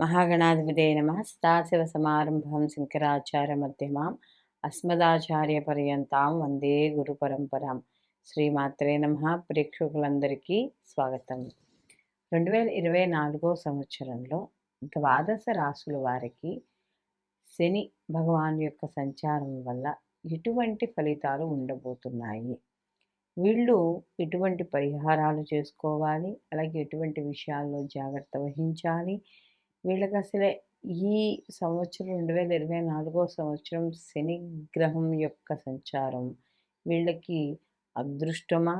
మహాగణాధిపతే నమ. సదాశివసమారంభం శంకరాచార్య మధ్యమాం. అస్మదాచార్య పర్యంతాం. వందే గురు పరంపరాం. శ్రీమాత్రే నమ. ప్రేక్షకులందరికీ స్వాగతం. రెండు వేల ఇరవై నాలుగో సంవత్సరంలో ద్వాదశ రాసుల వారికి శని భగవాన్ యొక్క సంచారం వల్ల ఎటువంటి ఫలితాలు ఉండబోతున్నాయి. వీళ్ళు ఎటువంటి పరిహారాలు చేసుకోవాలి. అలాగే ఎటువంటి విషయాల్లో జాగ్రత్త వహించాలి. వీళ్ళకి అసలే ఈ సంవత్సరం రెండు వేల ఇరవై నాలుగో సంవత్సరం శని గ్రహం యొక్క సంచారం. వీళ్ళకి అదృష్టమా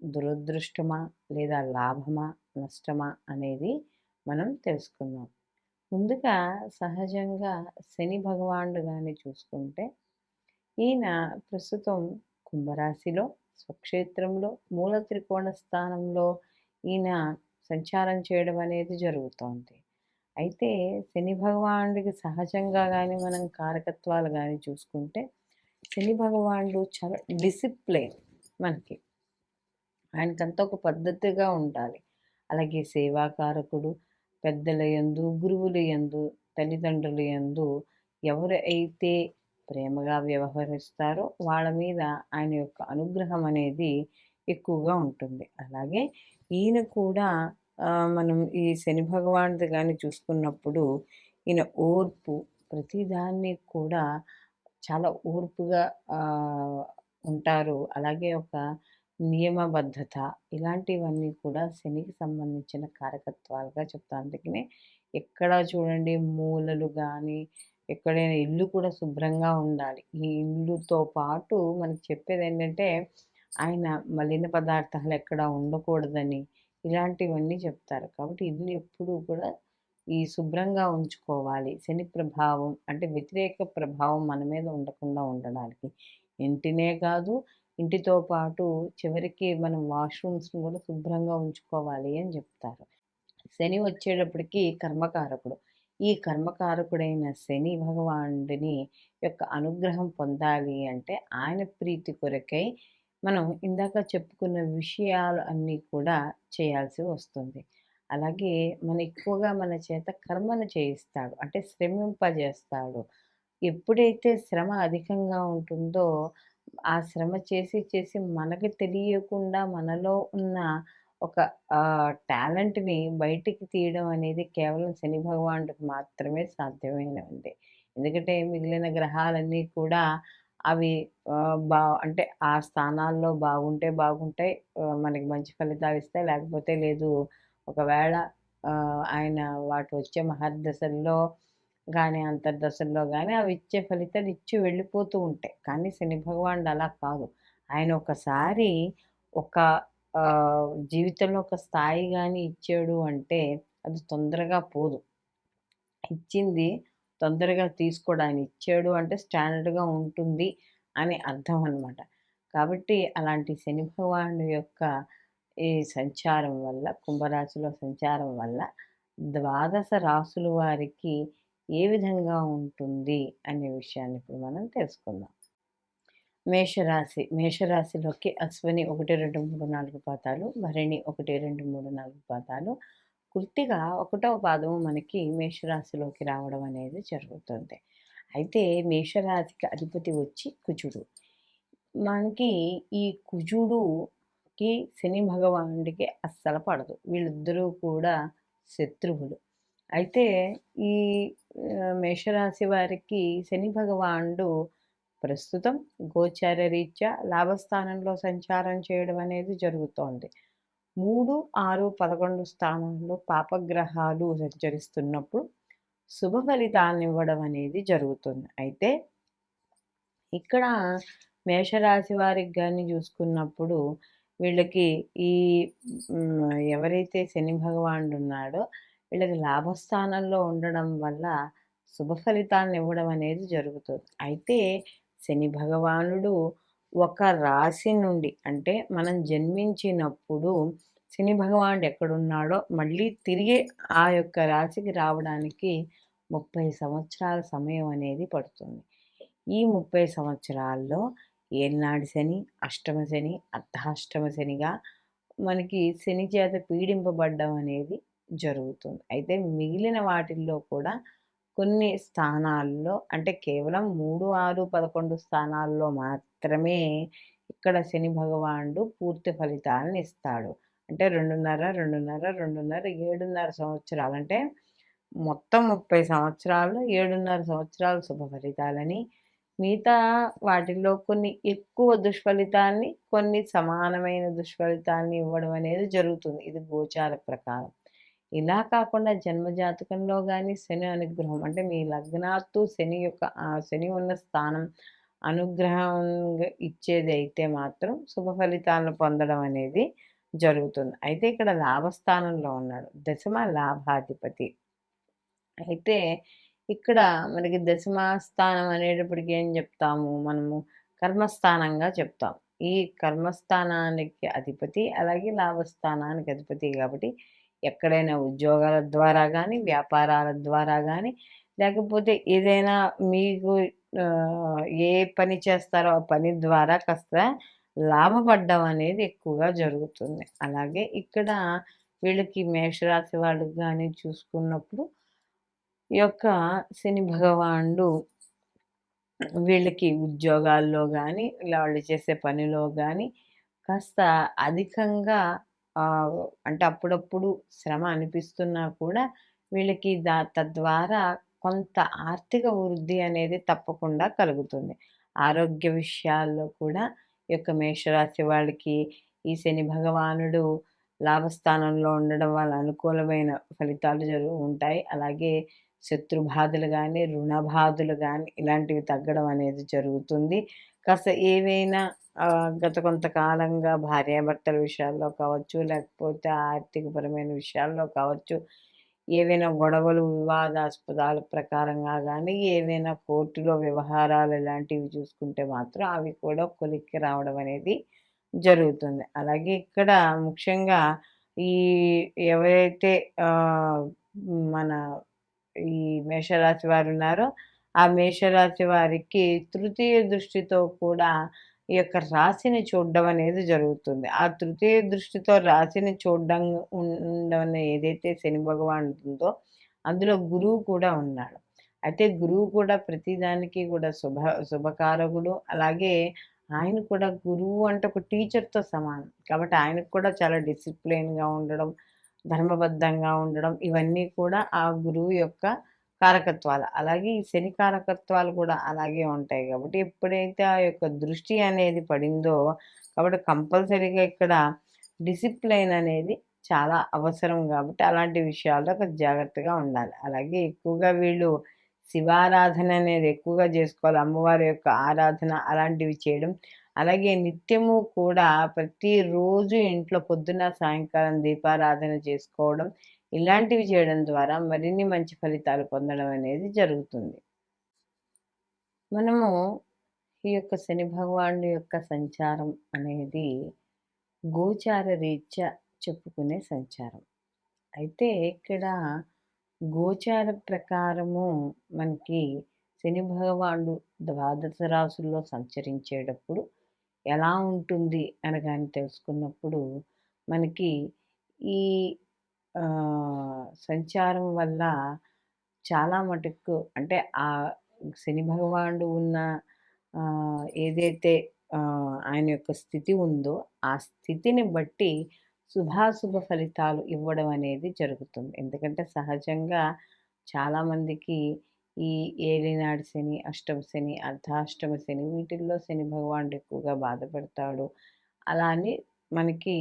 దురదృష్టమా లేదా లాభమా నష్టమా అనేది మనం తెలుసుకుందాం. ముందుగా సహజంగా శని భగవానుడు కానీ చూసుకుంటే ఈయన ప్రస్తుతం కుంభరాశిలో స్వక్షేత్రంలో మూల త్రికోణ స్థానంలో ఈయన సంచారం చేయడం అనేది జరుగుతోంది. అయితే శని భగవానుడికి సహజంగా కానీ మనం కారకత్వాలు కానీ చూసుకుంటే శని భగవానుడు చాలా డిసిప్లైన్ మనకి. ఆయనకంతా ఒక పద్ధతిగా ఉండాలి. అలాగే సేవాకారకుడు పెద్దల యందు గురువుల యందు తల్లిదండ్రుల యందు ఎవరు అయితే ప్రేమగా వ్యవహరిస్తారో వాళ్ళ మీద ఆయన యొక్క అనుగ్రహం అనేది ఎక్కువగా ఉంటుంది. అలాగే ఈయన కూడా మనం ఈ శని భగవానుడి కానీ చూసుకున్నప్పుడు ఈయన ఓర్పు ప్రతిదాన్ని కూడా చాలా ఓర్పుగా ఉంటారు. అలాగే ఒక నియమబద్ధత ఇలాంటివన్నీ కూడా శనికి సంబంధించిన కారకత్వాలుగా చెప్తాను అందుకనే ఎక్కడ చూడండి మూలలు కానీ ఎక్కడైనా ఇల్లు కూడా శుభ్రంగా ఉండాలి. ఈ ఇల్లుతో పాటు మనకి చెప్పేది ఏంటంటే ఆయన మలిన పదార్థాలు ఎక్కడ ఉండకూడదని ఇలాంటివన్నీ చెప్తారు. కాబట్టి ఇల్లు ఎప్పుడూ కూడా ఈ శుభ్రంగా ఉంచుకోవాలి. శని ప్రభావం అంటే వ్యతిరేక ప్రభావం మన మీద ఉండకుండా ఉండడానికి. ఇంటినే కాదు ఇంటితో పాటు చివరికి మనం వాష్రూమ్స్ని కూడా శుభ్రంగా ఉంచుకోవాలి అని చెప్తారు. శని వచ్చేటప్పటికి కర్మకారకుడు. ఈ కర్మకారకుడైన శని భగవానుడిని యొక్క అనుగ్రహం పొందాలి అంటే ఆయన ప్రీతి కొరకై మనం ఇందాక చెప్పుకున్న విషయాలు అన్నీ కూడా చేయాల్సి వస్తుంది. అలాగే మన ఎక్కువగా మన చేత కర్మను చేయిస్తాడు. అంటే శ్రమింపజేస్తాడు. ఎప్పుడైతే శ్రమ అధికంగా ఉంటుందో ఆ శ్రమ చేసి చేసి మనకి తెలియకుండా మనలో ఉన్న ఒక టాలెంట్ని బయటికి తీయడం అనేది కేవలం శని భగవానుడికి మాత్రమే సాధ్యమైనది ఎందుకంటే మిగిలిన గ్రహాలన్నీ కూడా అవి బా అంటే ఆ స్థానాల్లో బాగుంటే బాగుంటాయి. మనకి మంచి ఫలితాలు ఇస్తాయి. లేకపోతే లేదు ఒకవేళ ఆయన వాటి వచ్చే మహర్దశల్లో కానీ అంతర్దశల్లో కానీ అవి ఇచ్చే ఫలితాలు ఇచ్చి వెళ్ళిపోతూ ఉంటాయి. కానీ శని భగవానుడు అలా కాదు. ఆయన ఒకసారి ఒక జీవితంలో ఒక స్థాయి కానీ ఇచ్చాడు అంటే అది తొందరగా పోదు. ఇచ్చింది తొందరగా తీసుకోడు. ఆయన ఇచ్చాడు అంటే స్టాండర్డ్గా ఉంటుంది అని అర్థం అనమాట కాబట్టి అలాంటి శని భగవానుడి యొక్క ఈ సంచారం వల్ల కుంభరాశిలో సంచారం వల్ల ద్వాదశ రాసుల వారికి ఏ విధంగా ఉంటుంది అనే విషయాన్ని ఇప్పుడు మనం తెలుసుకుందాం. మేషరాశి మేషరాశిలోకి అశ్విని ఒకటి రెండు మూడు నాలుగు పాతాలు భరణి ఒకటి రెండు మూడు నాలుగు పాతాలు పూర్తిగా ఒకటవ పాదము మనకి మేషరాశిలోకి రావడం అనేది జరుగుతుంది. అయితే మేషరాశికి అధిపతి వచ్చి కుజుడు. మనకి ఈ కుజుడుకి శని భగవానుడికి అస్సలు పడదు. వీళ్ళిద్దరూ కూడా శత్రువులు. అయితే ఈ మేషరాశి వారికి శని భగవానుడు ప్రస్తుతం గోచార రీత్యా లాభస్థానంలో సంచారం చేయడం అనేది జరుగుతోంది. మూడు ఆరు పదకొండు స్థానంలో పాపగ్రహాలు సంచరిస్తున్నప్పుడు శుభ ఫలితాలను ఇవ్వడం అనేది జరుగుతుంది. అయితే ఇక్కడ మేషరాశి వారికి కానీ చూసుకున్నప్పుడు వీళ్ళకి ఈ ఎవరైతే శని భగవానుడు ఉన్నాడో వీళ్ళకి లాభస్థానంలో ఉండడం వల్ల శుభ ఫలితాలను ఇవ్వడం అనేది జరుగుతుంది. అయితే శని భగవానుడు ఒక రాశి నుండి అంటే మనం జన్మించినప్పుడు శని భగవానుడు ఎక్కడున్నాడో మళ్ళీ తిరిగి ఆ యొక్క రాశికి రావడానికి ముప్పై సంవత్సరాల సమయం అనేది పడుతుంది. ఈ ముప్పై సంవత్సరాల్లో ఏనాడు శని అష్టమ శని అర్ధాష్టమ శనిగా మనకి శని చేత పీడింపబడ్డం అనేది జరుగుతుంది. అయితే మిగిలిన వాటిల్లో కూడా కొన్ని స్థానాల్లో అంటే కేవలం మూడు ఆరు పదకొండు స్థానాల్లో మాత్రమే ఇక్కడ శని భగవానుడు పూర్తి ఫలితాలను ఇస్తాడు. అంటే రెండున్నర రెండున్నర రెండున్నర ఏడున్నర సంవత్సరాలు. అంటే మొత్తం ముప్పై సంవత్సరాలు ఏడున్నర సంవత్సరాలు శుభ ఫలితాలని మిగతా వాటిల్లో కొన్ని ఎక్కువ దుష్ఫలితాల్ని కొన్ని సమానమైన దుష్ఫలితాల్ని ఇవ్వడం అనేది జరుగుతుంది. ఇది గోచార ప్రకారం. ఇలా కాకుండా జన్మజాతకంలో కానీ శని అనుగ్రహం అంటే మీ లగ్నాత్తు శని యొక్క ఆ శని ఉన్న స్థానం అనుగ్రహం ఇచ్చేది అయితే మాత్రం శుభ ఫలితాలను పొందడం అనేది జరుగుతుంది. అయితే ఇక్కడ లాభస్థానంలో ఉన్నాడు. దశమ లాభాధిపతి. అయితే ఇక్కడ మనకి దశమ స్థానం అనేటప్పటికి ఏం చెప్తాము? మనము కర్మస్థానంగా చెప్తాం. ఈ కర్మస్థానానికి అధిపతి అలాగే లాభస్థానానికి అధిపతి కాబట్టి ఎక్కడైనా ఉద్యోగాల ద్వారా కానీ వ్యాపారాల ద్వారా కానీ లేకపోతే ఏదైనా మీకు ఏ పని చేస్తారో ఆ పని ద్వారా కాస్త లాభపడ్డం అనేది ఎక్కువగా జరుగుతుంది. అలాగే ఇక్కడ వీళ్ళకి మేషరాశి వాళ్ళకి కానీ చూసుకున్నప్పుడు ఈ యొక్క శని భగవానుడు వీళ్ళకి ఉద్యోగాల్లో కానీ వాళ్ళు చేసే పనిలో కానీ కాస్త అధికంగా అంటే అప్పుడప్పుడు శ్రమ అనిపిస్తున్నా కూడా వీళ్ళకి దా తద్వారా కొంత ఆర్థిక వృద్ధి అనేది తప్పకుండా కలుగుతుంది. ఆరోగ్య విషయాల్లో కూడా ఈ యొక్క మేషరాశి వాళ్ళకి ఈ శని భగవానుడు లాభస్థానంలో ఉండడం వల్ల అనుకూలమైన ఫలితాలు జరుగు ఉంటాయి. అలాగే శత్రు బాధలు కానీ రుణబాధలు కానీ ఇలాంటివి తగ్గడం అనేది జరుగుతుంది. కాస్త ఏవైనా గత కొంతకాలంగా భార్యాభర్తల విషయాల్లో కావచ్చు లేకపోతే ఆర్థికపరమైన విషయాల్లో కావచ్చు ఏవైనా గొడవలు వివాదాస్పదాల ప్రకారంగా కానీ ఏవైనా కోర్టులో వ్యవహారాలు ఇలాంటివి చూసుకుంటే మాత్రం అవి కూడా కొలిక్కి రావడం అనేది జరుగుతుంది. అలాగే ఇక్కడ ముఖ్యంగా ఈ ఎవరైతే మన ఈ మేషరాశి వారు ఉన్నారో. ఆ మేషరాశి వారికి తృతీయ దృష్టితో కూడా ఈ యొక్క రాశిని చూడడం అనేది జరుగుతుంది. ఆ తృతీయ దృష్టితో రాశిని చూడడం ఉండడం ఏదైతే శని భగవాన్ ఉందో అందులో గురువు కూడా ఉన్నాడు. అయితే గురువు కూడా ప్రతిదానికి కూడా శుభ శుభకారకుడు. అలాగే ఆయన కూడా గురువు అంటే ఒక టీచర్తో సమానం. కాబట్టి ఆయనకు కూడా చాలా డిసిప్లిన్గా ఉండడం ధర్మబద్ధంగా ఉండడం ఇవన్నీ కూడా ఆ గురువు యొక్క కారకత్వాలు. అలాగే ఈ శని కారకత్వాలు కూడా అలాగే ఉంటాయి కాబట్టి ఎప్పుడైతే ఆ యొక్క దృష్టి అనేది పడిందో కాబట్టి కంపల్సరీగా ఇక్కడ డిసిప్లైన్ అనేది చాలా అవసరం కాబట్టి అలాంటి విషయాల్లో ఒక జాగ్రత్తగా ఉండాలి. అలాగే ఎక్కువగా వీళ్ళు శివారాధన అనేది ఎక్కువగా చేసుకోవాలి. అమ్మవారి యొక్క ఆరాధన అలాంటివి చేయడం అలాగే నిత్యము కూడా ప్రతిరోజు ఇంట్లో పొద్దున సాయంకాలం దీపారాధన చేసుకోవడం ఇలాంటివి చేయడం ద్వారా మరిన్ని మంచి ఫలితాలు పొందడం అనేది జరుగుతుంది. మనము ఈ యొక్క శని భగవానుడి యొక్క సంచారం అనేది గోచార రీత్యా చెప్పుకునే సంచారం. అయితే ఇక్కడ గోచార ప్రకారము మనకి శని భగవానుడు ద్వాదశ రాసుల్లో సంచరించేటప్పుడు ఎలా ఉంటుంది అనగాని తెలుసుకున్నప్పుడు మనకి ఈ సంచారం వల్ల చాలా మటుకు అంటే ఆ శని భగవానుడు ఉన్న ఏదైతే ఆయన యొక్క స్థితి ఉందో ఆ స్థితిని బట్టి శుభాశుభ ఫలితాలు ఇవ్వడం అనేది జరుగుతుంది. ఎందుకంటే సహజంగా చాలామందికి ఈ ఏలినాడు శని అష్టమ శని అర్ధాష్టమ శని వీటిల్లో శని భగవానుడు ఎక్కువగా బాధపడతాడు. అలా అని మనకి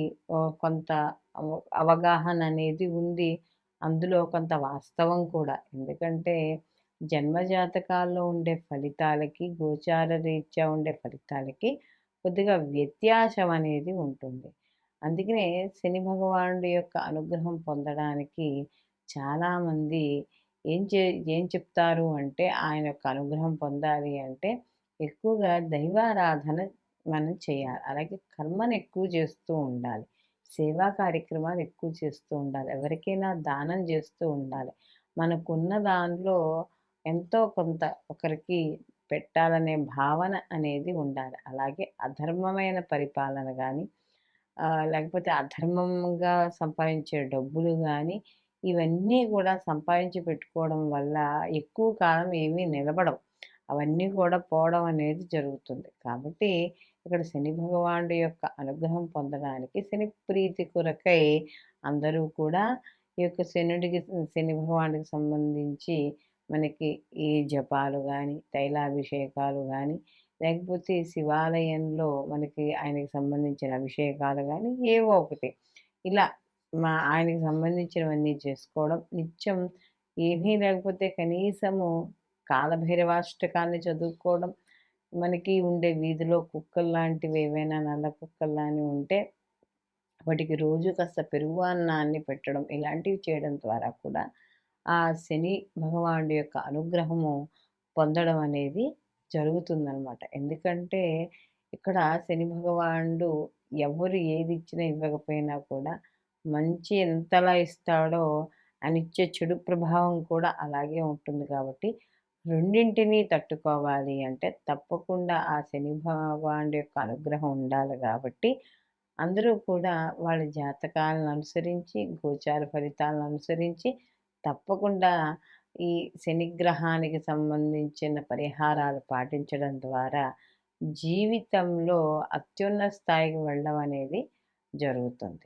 కొంత అవగాహన అనేది ఉంది. అందులో కొంత వాస్తవం కూడా. ఎందుకంటే జన్మ జాతకాల్లో ఉండే ఫలితాలకి గోచార రీత్యా ఉండే ఫలితాలకి కొద్దిగా వ్యత్యాసం అనేది ఉంటుంది. అందుకనే శని భగవానుడి యొక్క అనుగ్రహం పొందడానికి చాలామంది ఏం చే ఏం చెప్తారు అంటే ఆయన యొక్క అనుగ్రహం పొందాలి అంటే ఎక్కువగా దైవారాధన మనం చేయాలి. అలాగే కర్మను ఎక్కువ చేస్తూ ఉండాలి. సేవా కార్యక్రమాలు ఎక్కువ చేస్తూ ఉండాలి. ఎవరికైనా దానం చేస్తూ ఉండాలి. మనకున్న దానిలో ఎంతో కొంత ఒకరికి పెట్టాలనే భావన అనేది ఉండాలి. అలాగే అధర్మమైన పరిపాలన కానీ లేకపోతే అధర్మంగా సంపాదించే డబ్బులు కానీ ఇవన్నీ కూడా సంపాదించి పెట్టుకోవడం వల్ల ఎక్కువ కాలం ఏమీ నిలబడవు. అవన్నీ కూడా పోవడం అనేది జరుగుతుంది. కాబట్టి ఇక్కడ శని భగవానుడి యొక్క అనుగ్రహం పొందడానికి శని ప్రీతి కొరకై అందరూ కూడా ఈ యొక్క శనుడికి శని భగవానుడికి సంబంధించి మనకి ఈ జపాలు కానీ తైలాభిషేకాలు కానీ లేకపోతే శివాలయంలో మనకి ఆయనకి సంబంధించిన అభిషేకాలు కానీ ఏవో ఒకటి. ఇలా మా ఆయనకి సంబంధించినవన్నీ చేసుకోవడం నిత్యం. ఏమీ లేకపోతే కనీసము కాలభైరవాష్టకాన్ని చదువుకోవడం. మనకి ఉండే వీధిలో కుక్కలు లాంటివి ఏవైనా నల్ల కుక్కలు లాంటివి ఉంటే వాటికి రోజు కాస్త పెరుగు అన్నాన్ని పెట్టడం ఇలాంటివి చేయడం ద్వారా కూడా ఆ శని భగవానుడి యొక్క అనుగ్రహము పొందడం అనేది జరుగుతుందనమాట ఎందుకంటే ఇక్కడ శని భగవానుడు ఎవరు ఏది ఇచ్చినా ఇవ్వకపోయినా కూడా మంచి ఎంతలా ఇస్తాడో అనిచ్చే ఇచ్చే చెడు ప్రభావం కూడా అలాగే ఉంటుంది కాబట్టి రెండింటినీ తట్టుకోవాలి అంటే తప్పకుండా ఆ శని భగవానుడి యొక్క అనుగ్రహం ఉండాలి కాబట్టి అందరూ కూడా వాళ్ళ జాతకాలను అనుసరించి గోచార ఫలితాలను అనుసరించి తప్పకుండా ఈ శనిగ్రహానికి సంబంధించిన పరిహారాలు పాటించడం ద్వారా జీవితంలో అత్యున్నత స్థాయికి వెళ్ళడం అనేది జరుగుతుంది.